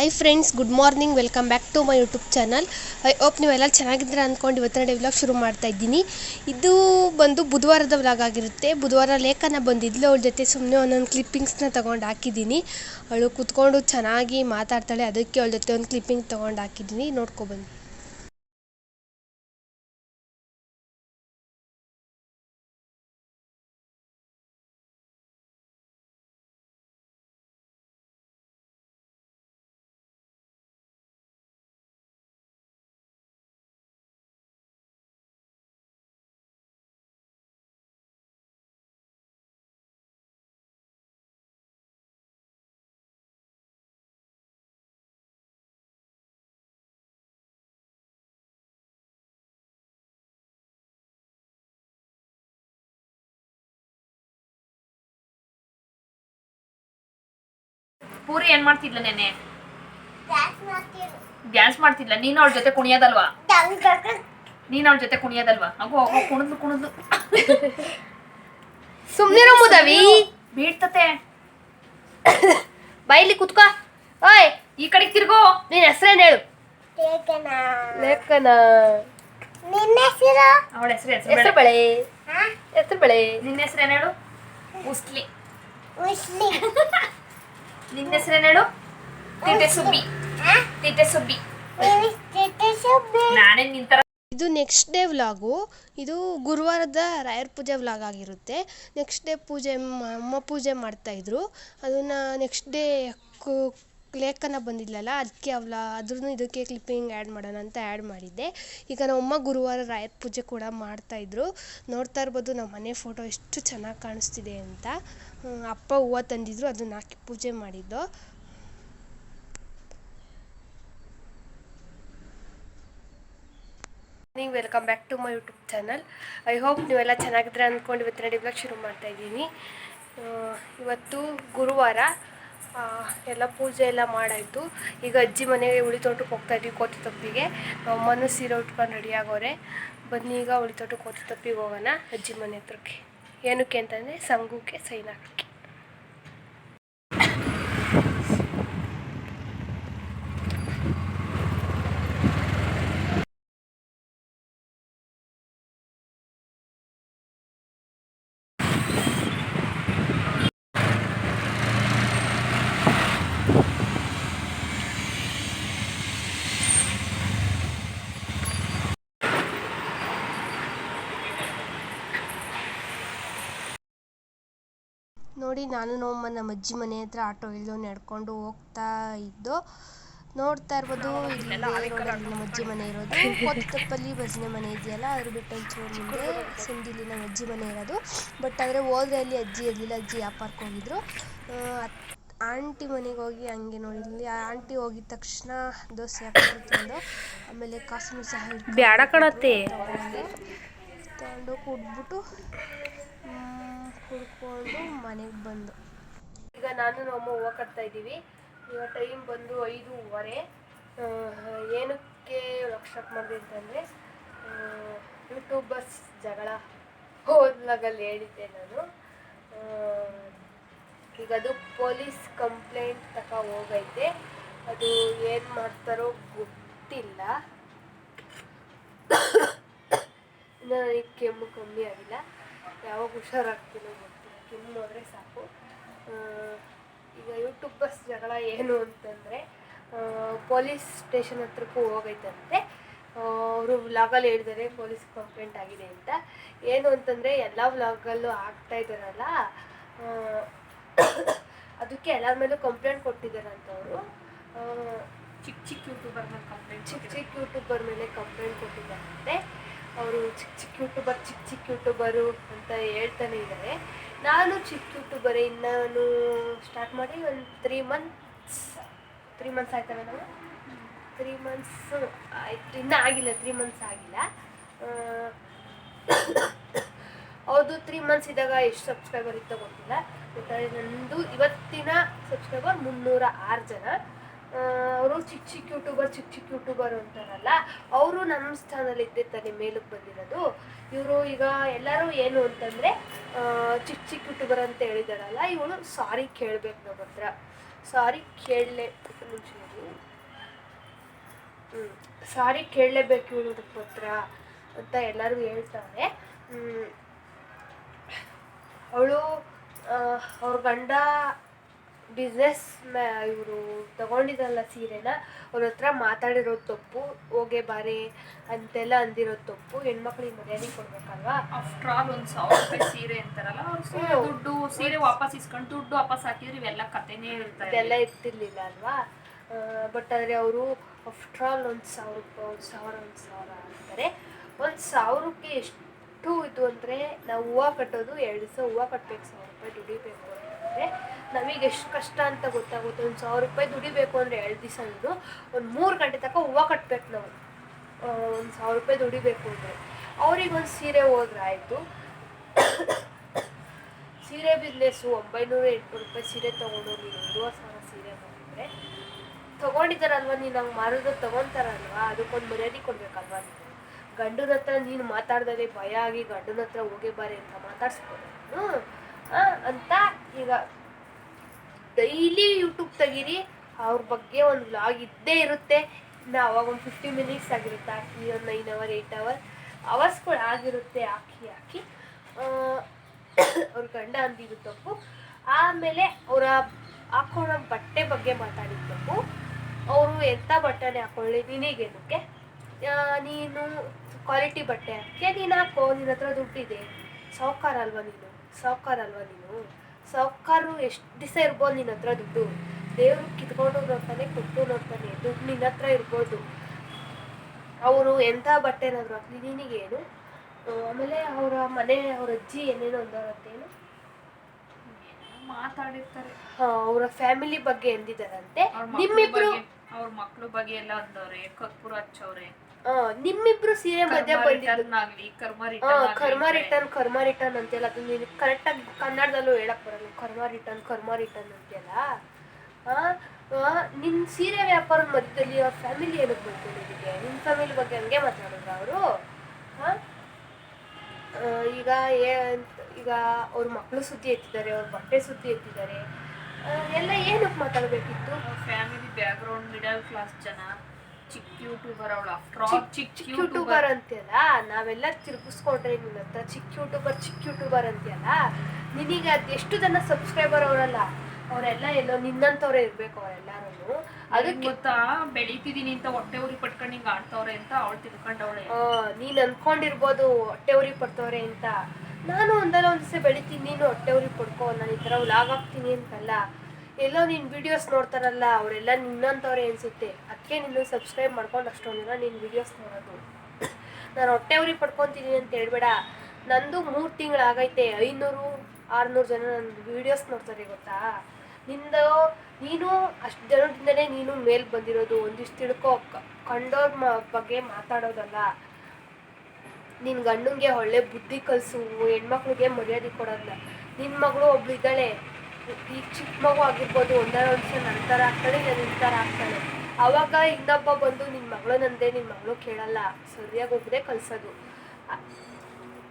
Hi friends good morning welcome back to my YouTube channel I hope ನೀವೆಲ್ಲ ಚೆನ್ನಾಗಿದ್ದೀರಾ ಅಂದ್ಕೊಂಡು ಇವತ್ತಿನ ಡೇ ವ್ಲಾಗ್ ಶುರು ಮಾಡ್ತಾ ಇದ್ದೀನಿ. ಇದು ಬಂದು ಬುಧವಾರದ ವ್ಲಾಗ್ ಆಗಿರುತ್ತೆ. ಬುಧವಾರ ಲೇಖನ ಬಂದಿದ್ಲು, ಅವಳ ಜೊತೆ ಸುಮ್ಮನೆ ಒಂದೊಂದು ಕ್ಲಿಪ್ಪಿಂಗ್ಸ್ನ ತೊಗೊಂಡು ಹಾಕಿದ್ದೀನಿ. ಅವಳು ಕೂತ್ಕೊಂಡು ಚೆನ್ನಾಗಿ ಮಾತಾಡ್ತಾಳೆ, ಅದಕ್ಕೆ ಅವಳ ಜೊತೆ ಒಂದು ಕ್ಲಿಪ್ಪಿಂಗ್ ತೊಗೊಂಡು ಹಾಕಿದ್ದೀನಿ. ನೋಡ್ಕೊಬನ್ನಿ ಪೂರಿ ಏನ್ ಮಾಡ್ತಿದ್ಲ ನೆನೆ ಡ್ಯಾನ್ಸ್ ಮಾಡ್ತಿದ್ಲ. ನೀನ್ ಅವಳ ಜೊತೆ ಕುಣಿಯೋದಲ್ವಾ? ನೀನ್ ಅವಳ ಜೊತೆ ಕುಣಿಯೋದಲ್ವಾ? ಅಗೋ ಅಗೋ ಕುಣಿದ್ಲು ಕುಣಿದ್ಲು. ಸುಮ್ಮನೆ ಮುದವಿ. ಬೀಳ್ತತೆ. ಬೈಲಿ ಕುತ್ಕೋ. ಓಯ್ ಈ ಕಡೆ ತಿರ್ಗೋ. ನಿನ್ನ ಹೆಸರೇನ್ ಹೇಳು? ಲೇಖನ. ಅವಳ ಹೆಸರು ಹೆಸರು ಹೆಸರು ಬಳೆ. ಹೆಸರು ಬೆಳೆ. ನಿನ್ನ ಹೆಸರೇನು ಹೇಳು? ಉಸ್ಲಿ. ನಿನ್ನ ಹೆಸರೇನು ಹೇಳು? ಸುಬ್ಬಿ ಸುಬ್ಬಿ ನಾನೇ ಇದು ನೆಕ್ಸ್ಟ್ ಡೇ ವ್ಲಾಗು ಇದು ಗುರುವಾರದ ರಾಯರ್ ಪೂಜೆ ವ್ಲಾಗ್ ಆಗಿರುತ್ತೆ. ನೆಕ್ಸ್ಟ್ ಡೇ ಪೂಜೆ, ಅಮ್ಮ ಪೂಜೆ ಮಾಡ್ತಾಯಿದ್ರು ಅದನ್ನು ನೆಕ್ಸ್ಟ್ ಡೇ ಲೇಖನ ಬಂದಿದ್ಲಲ್ಲ ಅದಕ್ಕೆ ಅವಳ ಅದ್ರೂ ಇದಕ್ಕೆ ಕ್ಲಿಪ್ಪಿಂಗ್ ಆ್ಯಡ್ ಮಾಡೋಣ ಅಂತ ಆ್ಯಡ್ ಮಾಡಿದ್ದೆ. ಈಗ ನಮ್ಮಮ್ಮ ಗುರುವಾರ ರಾಯರ ಪೂಜೆ ಕೂಡ ಮಾಡ್ತಾಯಿದ್ರು ನೋಡ್ತಾ ಇರ್ಬೋದು ನಮ್ಮ ಮನೆ ಫೋಟೋ ಎಷ್ಟು ಚೆನ್ನಾಗಿ ಕಾಣಿಸ್ತಿದೆ ಅಂತ. ಅಪ್ಪ ಹೂವು ತಂದಿದ್ರು, ಅದನ್ನ ಹಾಕಿ ಪೂಜೆ ಮಾಡಿದ್ದು. ನೀವು welcome back to my YouTube channel I hope ನೀವೆಲ್ಲ ಚೆನ್ನಾಗಿದ್ರೆ ಅಂದ್ಕೊಂಡು ಇವತ್ತಿನ ಡಿಬ್ಲಾಗ್ ಶುರು ಮಾಡ್ತಾ ಇದ್ದೀನಿ. ಇವತ್ತು ಗುರುವಾರ ಎಲ್ಲ ಪೂಜೆ ಎಲ್ಲ ಮಾಡಾಯಿತು. ಈಗ ಅಜ್ಜಿ ಮನೆಗೆ ಉಳಿ ತೋಟಕ್ಕೆ ಹೋಗ್ತಾ ಇದ್ವಿ ಕೋತಿ ತಪ್ಪಿಗೆ. ಅಮ್ಮನ ಸೀರೆ ಉಟ್ಕೊಂಡು ರೆಡಿ ಆಗೋರೆ. ಬನ್ನಿ, ಈಗ ಉಳಿ ತೋಟಕ್ಕೆ ಕೋತಿ ತಪ್ಪಿಗೆ ಹೋಗೋಣ ಅಜ್ಜಿ ಮನೆ ಹತ್ರಕ್ಕೆ. ಏನಕ್ಕೆ ಅಂತಂದರೆ ಸಂಘಕ್ಕೆ ಸೈನ್ ಹಾಕಕ್ಕೆ ನೋಡಿ ನಾನು ನಮ್ಮ ನಮ್ಮ ಅಜ್ಜಿ ಮನೆ ಹತ್ರ ಆಟೋ ಇಳಿದು ನಡ್ಕೊಂಡು ಹೋಗ್ತಾ ಇದ್ದು ನೋಡ್ತಾ ಇರ್ಬೋದು. ಇಲ್ಲಿ ರೋಡಲ್ಲಿ ನಮ್ಮ ಅಜ್ಜಿ ಮನೆ ಇರೋದು. ಕೊತ್ತಪ್ಪಲ್ಲಿ ಭಜನೆ ಮನೆ ಇದೆಯಲ್ಲ ಅದ್ರ ಬಿಟ್ಟು ಒಂಚೂರು ಮುಂದೆ ಸಿಂಧಿಲಿ ನಮ್ಮ ಅಜ್ಜಿ ಮನೆ ಇರೋದು. ಬಟ್ ಆದರೆ ಹೋದ್ರೆ ಅಲ್ಲಿ ಅಜ್ಜಿ ಇರಲಿಲ್ಲ ಅಜ್ಜಿ ವ್ಯಾಪಾರಕ್ಕೆ ಹೋಗಿದ್ರು. ಆಂಟಿ ಮನೆಗೆ ಹೋಗಿ ಹಂಗೆ ನೋಡಿ ಇಲ್ಲಿ ಆಂಟಿ ಹೋಗಿದ ತಕ್ಷಣ ದೋಸೆ ಹಾಕೊಂಡು ಆಮೇಲೆ ಕಾಸು ಸಹ ಬ್ಯಾಡ ಕಡತ್ತೆ ತಗೊಂಡು ಕುಡ್ಬಿಟ್ಟು ಕುಡ್ಕೊಂಡು ಮನೆಗೆ ಬಂದು. ಈಗ ನಾನು ನಮ್ಮ ಕಟ್ತಾ ಇದ್ದೀವಿ. ಈಗ ಟೈಮ್ ಬಂದು ಐದೂವರೆ. ಏನಕ್ಕೆ ವರ್ಕ್ಶಾಪ್ ಮಾಡಿದೆ ಅಂತಂದರೆ ಯೂಟ್ಯೂಬರ್ಸ್ ಜಗಳ ಹೋದ್ಲಾಗಲ್ಲಿ ಹೇಳಿದ್ದೆ ನಾನು. ಈಗ ಅದು ಪೊಲೀಸ್ ಕಂಪ್ಲೇಂಟ್ ತಕ ಹೋಗೈತೆ. ಅದು ಏನು ಮಾಡ್ತಾರೋ ಗೊತ್ತಿಲ್ಲ. ನನಗೆ ಕೆಮ್ಮು ಕಮ್ಮಿ ಆಗಿಲ್ಲ. ಯಾವಾಗ ಹುಷಾರಾಗ್ತೀನೋ ಗೊತ್ತಿಲ್ಲ ಕೆಮ್ಮು ಹೋದರೆ ಸಾಕು ಈಗ ಯೂಟ್ಯೂಬರ್ಸ್ ಜಗಳ ಏನು ಅಂತಂದರೆ ಪೊಲೀಸ್ ಸ್ಟೇಷನ್ ಹತ್ರಕ್ಕೂ ಹೋಗೈತಂತೆ. ಅವರು ವ್ಲಾಗಲ್ಲಿ ಹೇಳಿದ್ದಾರೆ ಪೊಲೀಸ್ ಕಂಪ್ಲೇಂಟ್ ಆಗಿದೆ ಅಂತ. ಏನು ಅಂತಂದರೆ ಎಲ್ಲ ವ್ಲಾಗಲ್ಲೂ ಆಗ್ತಾ ಇದ್ದಾರಲ್ಲ ಅದಕ್ಕೆ ಎಲ್ಲರ ಮೇಲೂ ಕಂಪ್ಲೇಂಟ್ ಕೊಟ್ಟಿದ್ದಾರಂತ ಅವರು ಚಿಕ್ಕ ಚಿಕ್ಕ ಯೂಟ್ಯೂಬರ್ ಮೇಲೆ ಕಂಪ್ಲೇಂಟ್ ಚಿಕ್ಕ ಚಿಕ್ಕ ಯೂಟ್ಯೂಬರ್ ಮೇಲೆ ಕಂಪ್ಲೇಂಟ್ ಕೊಟ್ಟಿದ್ದಾರಂತೆ. ಅವರು ಚಿಕ್ಕ ಚಿಕ್ಕ ಯೂಟ್ಯೂಬರ್ ಚಿಕ್ಕ ಚಿಕ್ಕ ಯೂಟ್ಯೂಬರು ಅಂತ ಹೇಳ್ತಾನೆ ಇದ್ದಾರೆ ನಾನು ಚಿಕ್ಕ ಯೂಟ್ಯೂಬರೇ ಇನ್ನಾನು ಸ್ಟಾರ್ಟ್ ಮಾಡಿ ಒಂದು ತ್ರೀ ಮಂತ್ಸ್ ತ್ರೀ ಮಂತ್ಸ್ ಆಯ್ತಲ್ಲ ನಾವು ತ್ರೀ ಮಂತ್ಸ್ ಆಯ್ತು, ಇನ್ನೂ ಆಗಿಲ್ಲ ತ್ರೀ ಮಂತ್ಸ್ ಆಗಿಲ್ಲ. ಹೌದು ತ್ರೀ ಮಂತ್ಸ್ ಇದ್ದಾಗ ಎಷ್ಟು ಸಬ್ಸ್ಕ್ರೈಬರ್ ಇತ್ತು ಗೊತ್ತಿಲ್ಲ. ನಂದು ಇವತ್ತಿನ ಸಬ್ಸ್ಕ್ರೈಬರ್ ಮುನ್ನೂರ ಆರು ಜನ. ಅವರು ಚಿಕ್ಕ ಚಿಕ್ಕ ಯೂಟ್ಯೂಬರ್ ಚಿಕ್ಕ ಚಿಕ್ಕ ಯೂಟ್ಯೂಬರ್ ಅಂತಾರಲ್ಲ, ಅವರು ನಮ್ಮ ಸ್ಥಾನದಲ್ಲಿ ಇದ್ದೇ ತಾನೇ ಮೇಲಕ್ಕೆ ಬಂದಿರೋದು. ಇವರು ಈಗ ಎಲ್ಲರೂ ಏನು ಅಂತಂದರೆ ಚಿಕ್ಕ ಚಿಕ್ಕ ಯೂಟ್ಯೂಬರ್ ಅಂತ ಹೇಳಿದಾರಲ್ಲ, ಇವಳು ಸಾರಿ ಕೇಳಬೇಕು ನಮ್ಮ ಹತ್ರ. ಸಾರಿ ಕೇಳಲೇ ಇರಿ. ಸಾರಿ ಕೇಳಲೇಬೇಕು ಇವಳು ಹತ್ರ ಅಂತ ಎಲ್ಲರೂ ಹೇಳ್ತಾರೆ ಅವಳು ಅವ್ರ ಗಂಡ ಬಿಸ್ನೆಸ್ ಮ್ಯಾ ಇವರು ತಗೊಂಡಿದ್ರಲ್ಲ ಸೀರೆನ ಅವ್ರ ಹತ್ರ ಮಾತಾಡಿರೋದು ತಪ್ಪು ಹೋಗೆ ಬಾರೆ ಅಂತೆಲ್ಲ ಅಂದಿರೋದು ತಪ್ಪು ಹೆಣ್ಮಕ್ಳಿಗೆ ಮರ್ಯಾದೆ ಕೊಡ್ಬೇಕಲ್ವಾ? ಆಫ್ಟರ್ ಆಲ್ ಒಂದ್ ಸಾವಿರ ರೂಪಾಯಿ ಸೀರೆ ಅಂತಾರಲ್ಲ ಅವ್ರು ಸೀರೆ ದುಡ್ಡು ಸೀರೆ ವಾಪಸ್ ಇಸ್ಕೊಂಡು ದುಡ್ಡು ವಾಪಸ್ ಹಾಕಿದ್ರೆ ಇವೆಲ್ಲ ಕತೆನೇ ಇರ್ತಾರೆ ಇದೆಲ್ಲ ಇರ್ತಿರ್ಲಿಲ್ಲ ಅಲ್ವಾ? ಬಟ್ ಆದರೆ ಅವರು ಆಫ್ಟರ್ ಆಲ್ ಒಂದು ಸಾವಿರ ರೂಪಾಯಿ ಒಂದು ಸಾವಿರ ಒಂದು ಸಾವಿರ ಅಂತಾರೆ. ಒಂದು ಸಾವಿರಕ್ಕೆ ಎಷ್ಟು ಇದು ಅಂದರೆ ನಾವು ಹೂವು ಕಟ್ಟೋದು ಎರಡು ಸಾವಿರ ಹೂವು ಕಟ್ಟಬೇಕು ಸಾವಿರ ರೂಪಾಯಿ ದುಡಿಬೇಕು. ಅಂತಂದರೆ ನಮಗೆ ಎಷ್ಟು ಕಷ್ಟ ಅಂತ ಗೊತ್ತಾಗುತ್ತೆ. ಒಂದು ಸಾವಿರ ರೂಪಾಯಿ ದುಡಿಬೇಕು ಅಂದರೆ ಎರಡು ದಿವಸ ಅಂದರು ಒಂದು ಮೂರು ಗಂಟೆ ತನಕ ಹೂವು ಕಟ್ಟಬೇಕು ನಾವು. ಒಂದು ಸಾವಿರ ರೂಪಾಯಿ ದುಡಿಬೇಕು ಅಂದರೆ. ಅವ್ರಿಗೆ ಒಂದು ಸೀರೆ ಹೋದ್ರೆ ಆಯಿತು. ಸೀರೆ ಬಿಸ್ನೆಸ್ಸು ಒಂಬೈನೂರು ಎಂಟುನೂರು ರೂಪಾಯಿ ಸೀರೆ ತೊಗೊಂಡು ನೀನು ಒಂದೂವರೆ ಸಾವಿರ ಸೀರೆ ಬಂದಿದ್ರೆ, ತೊಗೊಂಡಿದ್ದಾರಲ್ವ ನೀನು ಹಂಗೆ ಮಾರೋದು ತೊಗೊತಾರಲ್ವಾ? ಅದಕ್ಕೊಂದು ಮರ್ಯಾದೆ ಕೊಡಬೇಕಲ್ವ ನೀನು? ಗಂಡನ ಹತ್ರ ನೀನು ಮಾತಾಡ್ದಲ್ಲಿ ಭಯ ಆಗಿ ಗಂಡನ ಹತ್ರ ಹೋಗೇ ಬಾರಿ ಅಂತ ಮಾತಾಡ್ಸ್ಬೋದು ಹ್ಞೂ ಅಂತ ಈಗ ಡೈಲಿ ಯೂಟ್ಯೂಬ್ ತೆಗೀರಿ, ಅವ್ರ ಬಗ್ಗೆ ಒಂದು ವ್ಲಾಗ್ ಇದ್ದೇ ಇರುತ್ತೆ. ಇನ್ನು ಅವಾಗ ಒಂದು ಫಿಫ್ಟಿ ಮಿನಿಟ್ಸ್ ಆಗಿರುತ್ತೆ ಹಾಕಿ ಒಂದು ನೈನ್ ಅವರ್ ಏಯ್ಟ್ ಅವರ್ ಅವರ್ಸ್ಗಳು ಆಗಿರುತ್ತೆ ಹಾಕಿ ಹಾಕಿ ಅವ್ರ ಗಂಡ ಅಂದಿದ್ದು ತಪ್ಪು. ಆಮೇಲೆ ಅವರ ಹಾಕೊಳ್ಳೋ ಬಟ್ಟೆ ಬಗ್ಗೆ ಮಾತಾಡಿದ ತಪ್ಪು. ಅವರು ಎಂಥ ಬಟ್ಟೆನೇ ಹಾಕೊಳ್ಳಿ ನಿನಗೇನಕ್ಕೆ ನೀನು ಕ್ವಾಲಿಟಿ ಬಟ್ಟೆ ಹಾಕಿ ನೀನು ಹಾಕೋ ನಿನ್ನ ಹತ್ರ ದುಡ್ಡಿದೆ. ಸಾವ್ಕಾರ ಅಲ್ವಾ ನೀನು? ಸಾವ್ಕಾರ ಅಲ್ವಾ ನೀನು? ಸಾವ್ಕಾರು ಎಷ್ಟು ದಿವಸ ಇರ್ಬೋದು ನಿನ್ನ ಹತ್ರ ದುಡ್ಡು? ದೇವ್ರು ಕಿತ್ಕೊಂಡು ನೋಡ್ತಾನೆ ಕೊಟ್ಟು ನೋಡ್ತಾನೆ ದುಡ್ಡು ನಿನ್ನ ಹತ್ರ ಇರ್ಬೋದು. ಅವರು ಎಂಥ ಬಟ್ಟೆನಾದ್ರು ಹಾಕ್ಲಿ ನಿನಗೇನು ಆಮೇಲೆ ಅವರ ಮನೆ ಅವ್ರ ಅಜ್ಜಿ ಏನೇನೋ ಅಂದವರಂತೇನು ಮಾತಾಡಿರ್ತಾರೆ. ಅವರ ಫ್ಯಾಮಿಲಿ ಬಗ್ಗೆ ಎಂದಿದ್ದಾರಂತೆ? ನಿಮ್ಮಿಬ್ರು ಅವ್ರ ಮಕ್ಳು ಬಗ್ಗೆ ಎಲ್ಲ ಅಂದವ್ರೆ ಕರ್ಪೂರ ಹಚ್ಚವ್ರೆ. ನಿಮ್ಮಿಬ್ರು ಸೀರೆ ಮಧ್ಯ ಬಂದಿದ್ದಾಗ್ಲಿ ಕರ್ಮ ರಿಟರ್ನ್ ಕರ್ಮ ರಿಟರ್ನ್ ಕರ್ಮ ರಿಟರ್ನ್ ಅಂತೆಲ್ಲ ಅದು ನೀನು ಕರೆಕ್ಟಾಗಿ ಕನ್ನಡದಲ್ಲೂ ಹೇಳಕ್ ಬರಲ್ಲ ಕರ್ಮ ರಿಟರ್ನ್ ಕರ್ಮ ರಿಟರ್ನ್ ಅಂತೆಲ್ಲ. ನಿನ್ ಸೀರೆ ವ್ಯಾಪಾರದ ಮಧ್ಯದಲ್ಲಿ ಅವ್ರ ಫ್ಯಾಮಿಲಿ ಏನಕ್ಕೆ ಬಂತು ನಿನಗೆ ನಿನ್ನ ಫ್ಯಾಮಿಲಿ ಬಗ್ಗೆ ಹಂಗೆ ಮಾತಾಡಿದ್ರ ಅವರು? ಈಗ ಏ- ಈಗ ಅವ್ರ ಮಕ್ಕಳು ಸುದ್ದಿ ಎತ್ತಿದ್ದಾರೆ ಅವ್ರ ಬಟ್ಟೆ ಸುದ್ದಿ ಎತ್ತಿದ್ದಾರೆ. ಎಲ್ಲ ಏನಕ್ಕೆ ಮಾತಾಡಬೇಕಿತ್ತು? ಫ್ಯಾಮಿಲಿ ಬ್ಯಾಕ್ಗ್ರೌಂಡ್ ಮಿಡಲ್ ಕ್ಲಾಸ್ ಜನ. ಚಿಕ್ಕ ಯೂಟ್ಯೂಬರ್ ಅವಳು ಆಫ್ಟರ್ ಆಲ್ ಚಿಕ್ಕ ಯೂಟ್ಯೂಬರ್ ಅಂತೀಯಲ್ಲ? ನಾವೆಲ್ಲ ತಿರುಗಿಸ್ಕೊಂಡ್ರೆ ನಿನ್ನ ಹತ್ರ ಚಿಕ್ಕ ಯೂಟ್ಯೂಬರ್ ಚಿಕ್ಕ ಯೂಟ್ಯೂಬರ್ ಅಂತೀಯಲ್ಲ? ನಿನಗೆ ಅದು ಎಷ್ಟು ಜನ ಸಬ್ಸ್ಕ್ರೈಬರ್ ಅವರಲ್ಲ? ಅವರೆಲ್ಲ ಎಲ್ಲೋ ನಿನ್ನಂತವ್ರೆ ಇರ್ಬೇಕು ಅವರೆಲ್ಲಾರು ಅದಕ್ಕೆ ಗೊತ್ತಾ? ಬೆಳೀತಿದೀನಿ ಅಂತ ಹೊಟ್ಟೆ ಉರಿ ಪಟ್ಕೊಂಡು ಹಿಂಗ್ ಆಡ್ತವ್ರೆ ಅಂತ ಅವಳು ತಿಳ್ಕೊಂಡವಳೆ. ನೀನ್ ಅನ್ಕೊಂಡಿರ್ಬೋದು ಹೊಟ್ಟೆ ಉರಿ ಪಡ್ತವ್ರೆ ಅಂತ. ನಾನು ಒಂದಲ್ಲ ಒಂದು ದಿವಸ ಬೆಳಿತೀನಿ, ನೀನು ಹೊಟ್ಟೆ ಉರಿ ಪಡ್ಕೊ, ನಾನು ಈ ಥರ ವ್ಲಾಗ್ ಹಾಕ್ತೀನಿ ಅಂತಲ್ಲ. ಎಲ್ಲೋ ನಿನ್ನ ವಿಡಿಯೋಸ್ ನೋಡ್ತಾರಲ್ಲ, ಅವರೆಲ್ಲ ನಿನ್ನಂಥವ್ರೆ ಅನಿಸುತ್ತೆ. ಅದಕ್ಕೆ ನೀನು ಸಬ್ಸ್ಕ್ರೈಬ್ ಮಾಡ್ಕೊಂಡು ಅಷ್ಟೊಂದು ಜನ ನಿನ್ನ ವಿಡಿಯೋಸ್ ನೋಡೋದು. ನಾನು ಹೊಟ್ಟೆ ಉರಿ ಪಡ್ಕೊತೀನಿ ಅಂತ ಹೇಳ್ಬೇಡ. ನಂದು ಮೂರು ತಿಂಗಳಾಗೈತೆ ಐನೂರು, ಆರುನೂರು ಜನ ನನ್ನ ವಿಡಿಯೋಸ್ ನೋಡ್ತಾರೆ ಗೊತ್ತಾ? ನಿಂದು, ನೀನು ಅಷ್ಟು ಜನದಿಂದಲೇ ನೀನು ಮೇಲೆ ಬಂದಿರೋದು. ಒಂದಿಷ್ಟು ತಿಳ್ಕೊ ಕಂಡೋರ್ ಬಗ್ಗೆ ಮಾತಾಡೋದಲ್ಲ. ನಿನ್ನ ಗಂಡನಿಗೆ ಒಳ್ಳೆ ಬುದ್ಧಿ ಕಲಿಸು, ಹೆಣ್ಮಕ್ಳಿಗೆ ಮರ್ಯಾದೆ ಕೊಡೋಲ್ಲ ನಿನ್ನ ಮಗಳು ಒಬ್ಳು ಇದ್ದಾಳೆ, ಈ ಚಿಕ್ಕ ಮಗು ಆಗಿರ್ಬೋದು ಒಂದರ ಒಂದ್ಸ ನನ್ನ ಥರ ಆಗ್ತಾಳೆ, ಇಲ್ಲ ನಿನ್ನ ಥರ ಆಗ್ತಾಳೆ. ಅವಾಗ ಇನ್ನೊಬ್ಬ ಬಂದು ನಿನ್ನ ಮಗಳು ನಂದೆ ನಿನ್ನ ಮಗಳು ಕೇಳಲ್ಲ. ಸರಿಯಾಗಿ ಒಬ್ಬರೇ ಕಲಿಸೋದು.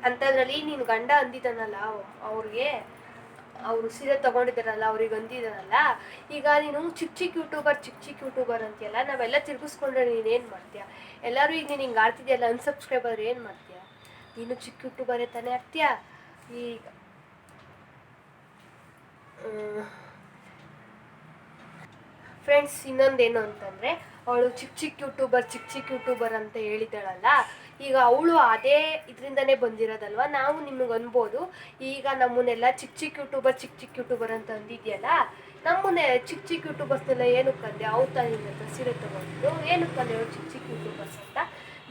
ಅಂಥದ್ರಲ್ಲಿ ನಿನ್ನ ಗಂಡ ಅಂದಿದ್ದಾನಲ್ಲ ಅವ್ರಿಗೆ, ಅವರು ಸೀರೆ ತಗೊಂಡಿದ್ದಾರಲ್ಲ, ಅವ್ರಿಗೆ ಅಂದಿದ್ದಾನಲ್ಲ, ಈಗ ನೀನು ಚಿಕ್ಕ ಚಿಕ್ಕ ಯೂಟ್ಯೂಬರ್ ಚಿಕ್ಕ ಚಿಕ್ಕ ಯೂಟ್ಯೂಬರ್ ಅಂತೀಯಲ್ಲ, ನಾವೆಲ್ಲ ತಿರ್ಗಿಸ್ಕೊಂಡ್ರೆ ನೀನೇನು ಮಾಡ್ತೀಯ? ಎಲ್ಲರೂ ಈಗ ನೀನು ಹಿಂಗೆ ಆಡ್ತಿದ್ಯಲ್ಲ, ಅನ್ಸಬ್ಸ್ಕ್ರೈಬರ್ ಏನು ಮಾಡ್ತೀಯ? ನೀನು ಚಿಕ್ಕ ಯೂಟ್ಯೂಬರೇ ತಾನೇ ಆಗ್ತೀಯ ಈಗ ಫ್ರೆಂಡ್ಸ್ ಇನ್ನೊಂದೇನು ಅಂತಂದರೆ, ಅವಳು ಚಿಕ್ಕ ಚಿಕ್ಕ ಯೂಟ್ಯೂಬರ್ ಚಿಕ್ಕ ಚಿಕ್ಕ ಯೂಟ್ಯೂಬರ್ ಅಂತ ಹೇಳಿದ್ದಾಳಲ್ಲ, ಈಗ ಅವಳು ಅದೇ ಇದರಿಂದನೇ ಬಂದಿರೋದಲ್ವ? ನಾವು ನಿಮಗೆ ಅನ್ಬೋದು, ಈಗ ನಮ್ಮನ್ನೆಲ್ಲ ಚಿಕ್ಕ ಚಿಕ್ಕ ಯೂಟ್ಯೂಬರ್ ಚಿಕ್ಕ ಚಿಕ್ಕ ಯೂಟ್ಯೂಬರ್ ಅಂತ ಅಂದಿದ್ಯಲ್ಲ, ನಮ್ಮನ್ನೇ ಚಿಕ್ಕ ಚಿಕ್ಕ ಯೂಟ್ಯೂಬರ್ಸ್ನೆಲ್ಲ ಏನಕ್ಕೆ ಅಂದೆ? ಅವ್ರು ತಾನೇ ನಿನ್ನ ಹತ್ರ ಸೀರೆ ತೊಗೊಂಡಿದ್ದು ಅಂದೆ ಅವ್ರು ಚಿಕ್ಕ ಚಿಕ್ಕ ಯೂಟ್ಯೂಬರ್ಸ್ ಅಂತ?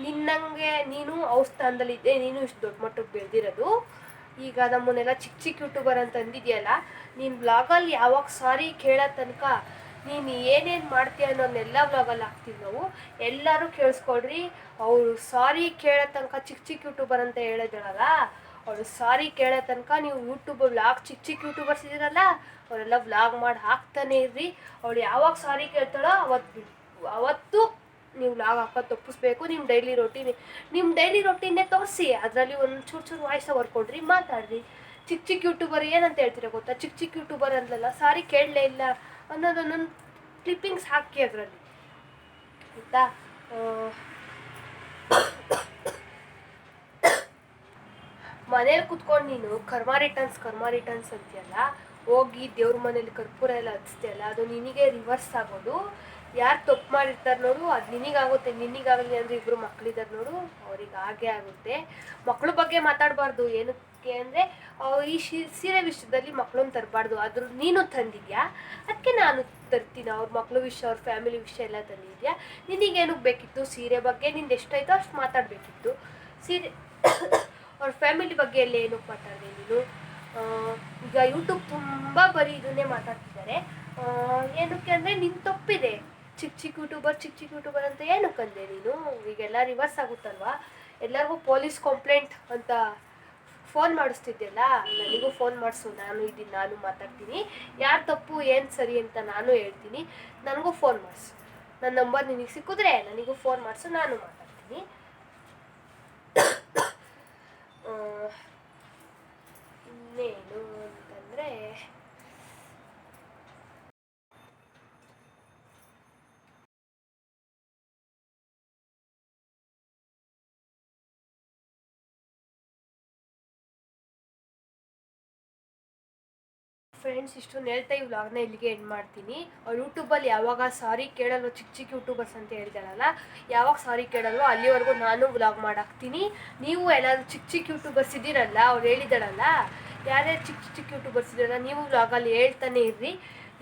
ನಿನ್ನಂಗೆ ನೀನು ಅವ್ರ ಸ್ಥಾನದಲ್ಲಿದ್ದೆ ನೀನು ಇಷ್ಟು ದೊಡ್ಡ ಮಟ್ಟಕ್ಕೆ ಬೆಳೆದಿರೋದು. ಈಗ ನಮ್ಮನ್ನೆಲ್ಲ ಚಿಕ್ಕ ಚಿಕ್ಕ ಯೂಟ್ಯೂಬರ್ ಅಂತ ಅಂದಿದೆಯಲ್ಲ, ನೀನು ಬ್ಲಾಗಲ್ಲಿ ಯಾವಾಗ ಸಾರಿ ಕೇಳೋ ತನಕ ನೀನು ಏನೇನು ಮಾಡ್ತೀಯ ಅನ್ನೋದನ್ನೆಲ್ಲ ಬ್ಲಾಗಲ್ಲಿ ಹಾಕ್ತೀವಿ ನಾವು. ಎಲ್ಲರೂ ಕೇಳಿಸ್ಕೊಡ್ರಿ ಅವರು ಸಾರಿ ಕೇಳೋ ತನಕ ಚಿಕ್ಕ ಚಿಕ್ಕ ಯೂಟ್ಯೂಬರ್ ಅಂತ ಹೇಳಿದಳಲ್ಲ ಅವಳು ಸಾರಿ ಕೇಳೋ ತನಕ ನೀವು ಯೂಟ್ಯೂಬ್ ವ್ಲಾಗ್ ಚಿಕ್ಕ ಚಿಕ್ಕ ಯೂಟ್ಯೂಬರ್ಸ್ ಇದ್ದೀರಲ್ಲ, ಅವರೆಲ್ಲ ವ್ಲಾಗ್ ಮಾಡಿ ಹಾಕ್ತಾನೆ ಇರ್ರಿ. ಅವಳು ಯಾವಾಗ ಸಾರಿ ಕೇಳ್ತಾಳೋ ಅವತ್ತು ಅವತ್ತು ನೀವು ಲಾಗ್ ಹಾಕೋದು ತಪ್ಪಿಸ್ಬೇಕು ನಿಮ್ಮ ಡೈಲಿ ರೊಟೀನ್ ನಿಮ್ಮ ಡೈಲಿ ರೊಟೀನೇ ತೋರಿಸಿ, ಅದರಲ್ಲಿ ಒಂದು ಚೂರು ಚೂರು ವಾಯ್ಸ್ ಓವರ್ ಕೊಡ್ರಿ, ಮಾತಾಡ್ರಿ. ಚಿಕ್ಕ ಚಿಕ್ಕ ಯೂಟ್ಯೂಬರ್ ಏನಂತ ಹೇಳ್ತೀರಾ ಗೊತ್ತಾ? ಚಿಕ್ಕ ಚಿಕ್ಕ ಯೂಟ್ಯೂಬರ್ ಅಂದಲ್ಲ ಸಾರಿ ಕೇಳಲೇ ಇಲ್ಲ ಅನ್ನೋದೊಂದೊಂದು ಕ್ಲಿಪ್ಪಿಂಗ್ಸ್ ಹಾಕಿ ಅದರಲ್ಲಿ. ಆಯಿತಾ? ಮನೇಲಿ ಕುತ್ಕೊಂಡು ನೀನು ಕರ್ಮ ರಿಟರ್ನ್ಸ್ ಕರ್ಮ ರಿಟರ್ನ್ಸ್ ಅಂತೀಯಲ್ಲ, ಹೋಗಿ ದೇವ್ರ ಮನೇಲಿ ಕರ್ಪೂರ ಎಲ್ಲ ಹಚ್ತಿಯಲ್ಲ, ಅದು ನಿನಗೆ ರಿವರ್ಸ್ ಆಗೋದು. ಯಾರು ತಪ್ಪು ಮಾಡಿರ್ತಾರೆ ನೋಡು, ಅದು ನಿನಗಾಗುತ್ತೆ, ನಿನಗಾಗಲಿ ಅಂದ್ರೆ ಇಬ್ರು ಮಕ್ಕಳಿದ್ದಾರೆ ನೋಡು, ಅವ್ರಿಗೆ ಹಾಗೆ ಆಗುತ್ತೆ. ಮಕ್ಕಳ ಬಗ್ಗೆ ಮಾತಾಡಬಾರ್ದು, ಏನಕ್ಕೆ ಅಂದರೆ ಈ ಶಿ- ಸೀರೆ ವಿಷಯದಲ್ಲಿ ಮಕ್ಕಳನ್ನ ತರಬಾರ್ದು. ಅದ್ರ ನೀನು ತಂದಿದ್ಯಾ? ಅದಕ್ಕೆ ನಾನು ತರ್ತೀನಿ, ಅವ್ರ ಮಕ್ಕಳು ವಿಷಯ, ಅವ್ರ ಫ್ಯಾಮಿಲಿ ವಿಷಯ ಎಲ್ಲ ತಂದಿದ್ಯಾ? ನಿನಗೇನಕ್ಕೆ ಬೇಕಿತ್ತು ಸೀರೆ ಬಗ್ಗೆ? ನಿಂದು ಎಷ್ಟಾಯ್ತೋ ಅಷ್ಟು ಮಾತಾಡಬೇಕಿತ್ತು. ಸೀರೆ, ಅವ್ರ ಫ್ಯಾಮಿಲಿ ಬಗ್ಗೆ ಎಲ್ಲ ಏನಕ್ಕೆ ಮಾತಾಡಿದೆ ನೀನು? ಈಗ ಯೂಟ್ಯೂಬ್ ತುಂಬ ಬರೀ ಇದನ್ನೇ ಮಾತಾಡ್ತಿದ್ದಾರೆ ಏನಕ್ಕೆ ಅಂದರೆ ನಿನ್ನ ತಪ್ಪಿದೆ. ಚಿಕ್ಕ ಚಿಕ್ಕ ಯೂಟ್ಯೂಬರ್ ಚಿಕ್ಕ ಚಿಕ್ಕ ಯೂಟ್ಯೂಬರ್ ಅಂತ ಏನು ಅಂದೆ ನೀನು? ಈಗೆಲ್ಲ ರಿವರ್ಸ್ ಆಗುತ್ತಲ್ವಾ? ಎಲ್ಲರಿಗೂ ಪೊಲೀಸ್ ಕಂಪ್ಲೇಂಟ್ ಅಂತ ಫೋನ್ ಮಾಡಿಸ್ತಿದ್ದೆಲ್ಲ ನನಗೂ ಫೋನ್ ಮಾಡಿಸು, ನಾನು ಇದ್ದೀನಿ, ನಾನು ಮಾತಾಡ್ತೀನಿ. ಯಾರು ತಪ್ಪು, ಏನು ಸರಿ ಅಂತ ನಾನು ಹೇಳ್ತೀನಿ. ನನಗೂ ಫೋನ್ ಮಾಡಿಸು. ನನ್ನ ನಂಬರ್ ನಿನಗೆ ಸಿಕ್ಕಿದ್ರೆ ನನಗೂ ಫೋನ್ ಮಾಡಿಸು, ನಾನು ಮಾತಾಡ್ತೀನಿ. ಫ್ರೆಂಡ್ಸ್ ಇಷ್ಟು ಹೇಳ್ತಾ ಈ ವ್ಲಾಗ್ನ ಇಲ್ಲಿಗೆ ಎಂಡ್ ಮಾಡ್ತೀನಿ. ಅವ್ರು ಯೂಟ್ಯೂಬಲ್ಲಿ ಯಾವಾಗ ಸಾರಿ ಕೇಳಲ್ವೋ ಚಿಕ್ಕ ಚಿಕ್ಕ ಯೂಟ್ಯೂಬರ್ಸ್ ಅಂತ ಹೇಳ್ತಾರಲ್ಲ ಯಾವಾಗ ಸಾರಿ ಕೇಳಲ್ವೋ ಅಲ್ಲಿವರೆಗೂ ನಾನು ವ್ಲಾಗ್ ಮಾಡಾಕ್ತೀನಿ. ನೀವು ಎಲ್ಲಾದರೂ ಚಿಕ್ಕ ಚಿಕ್ಕ ಯೂಟ್ಯೂಬರ್ಸ್ ಇದ್ದೀರಲ್ಲ ಅವ್ರು ಹೇಳಿದಾರಲ್ಲ ಯಾರ್ಯಾರು ಚಿಕ್ಕ ಚಿಕ್ಕ ಯೂಟ್ಯೂಬರ್ಸ್ ಇದ್ದೀರಲ್ಲ ನೀವು ವ್ಲಾಗಲ್ಲಿ ಹೇಳ್ತಾನೆ ಇರ್ರಿ.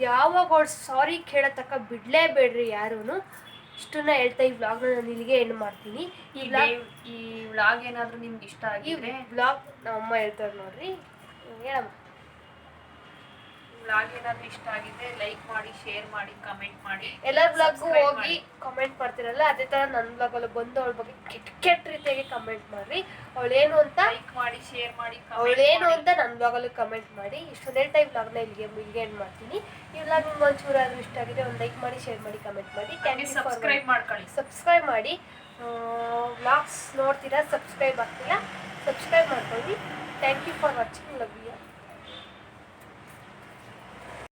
ಯಾವಾಗ ಅವ್ರು ಸಾರಿ ಕೇಳೋ ತಕ್ಕ ಬಿಡಲೇಬೇಡ್ರಿ ಯಾರೂ ಇಷ್ಟನ್ನ ಹೇಳ್ತಾ ಈ ವ್ಲಾಗ್ನ ನಾನು ಇಲ್ಲಿಗೆ ಎಂಡ್ ಮಾಡ್ತೀನಿ. ಈ ಈ ವ್ಲಾಗ್ ಈ ವ್ಲಾಗ್ ಏನಾದರೂ ನಿಮ್ಗೆ ಇಷ್ಟ ಆಗಿ ವ್ಲಾಗ್ ನಮ್ಮ ಅಮ್ಮ ಹೇಳ್ತಾರೆ ನೋಡ್ರಿ. ಹೇಳಮ್ಮ. ವ್ಲಾಗ್ ಏನಾದ್ರು ಇಷ್ಟ ಆಗಿದ್ರೆ ಲೈಕ್ ಮಾಡಿ ಶೇರ್ ಮಾಡಿ ಕಮೆಂಟ್ ಮಾಡಿ. ಎಲ್ಲರ ಬ್ಲಾಗ್ಗೂ ಹೋಗಿ. ಕಮೆಂಟ್ ಮಾಡ್ತಿರಲ್ಲ ಅದೇ ತರ ನನ್ನ ಬ್ಲಾಗಲ್ಲಿ ಬಂದು ಅವಳ ಬಗ್ಗೆ ಕೆಟ್ಟ ಕೆಟ್ಟ ರೀತಿಯಾಗಿ ಕಮೆಂಟ್ ಮಾಡ್ರಿ. ಅವಳೇನು ಅಂತ ಲೈಕ್ ಮಾಡಿ ಶೇರ್ ಮಾಡಿ ಅವಳೇನು. ಅಂತ ನನ್ನ ಬ್ಲಾಗಲ್ಲಿ ಕಮೆಂಟ್ ಮಾಡಿ. ಇಷ್ಟೊಂದೇ ಟೈಪ್ ಬ್ಲಾಗ್ ಬ್ಲಾಗ್ನ ಇಲ್ಲಿಗೆ ಇಲ್ಲಿಗೆ ಎಂಡ್ ಮಾಡ್ತೀನಿ. ಈ ಬ್ಲಾಗ್ ನಿಮ್ಗೆ ಒಂಚೂರು ಆದ್ರೂ ಇಷ್ಟ ಆಗಿದೆ ಒಂದು ಲೈಕ್ ಮಾಡಿ ಶೇರ್ ಮಾಡಿ ಕಮೆಂಟ್ ಮಾಡಿ. ಥ್ಯಾಂಕ್ ಯು ಸಬ್ಸ್ಕ್ರೈಬ್ ಮಾಡ್ಕೊಳ್ಳಿ. ಸಬ್ಸ್ಕ್ರೈಬ್ ಮಾಡಿ. ಬ್ಲಾಗ್ಸ್ ನೋಡ್ತೀರಾ ಸಬ್ಸ್ಕ್ರೈಬ್ ಆಗ್ತೀರಾ ಸಬ್ಸ್ಕ್ರೈಬ್ ಮಾಡ್ಕೊಳ್ಳಿ. Thank you for watching love you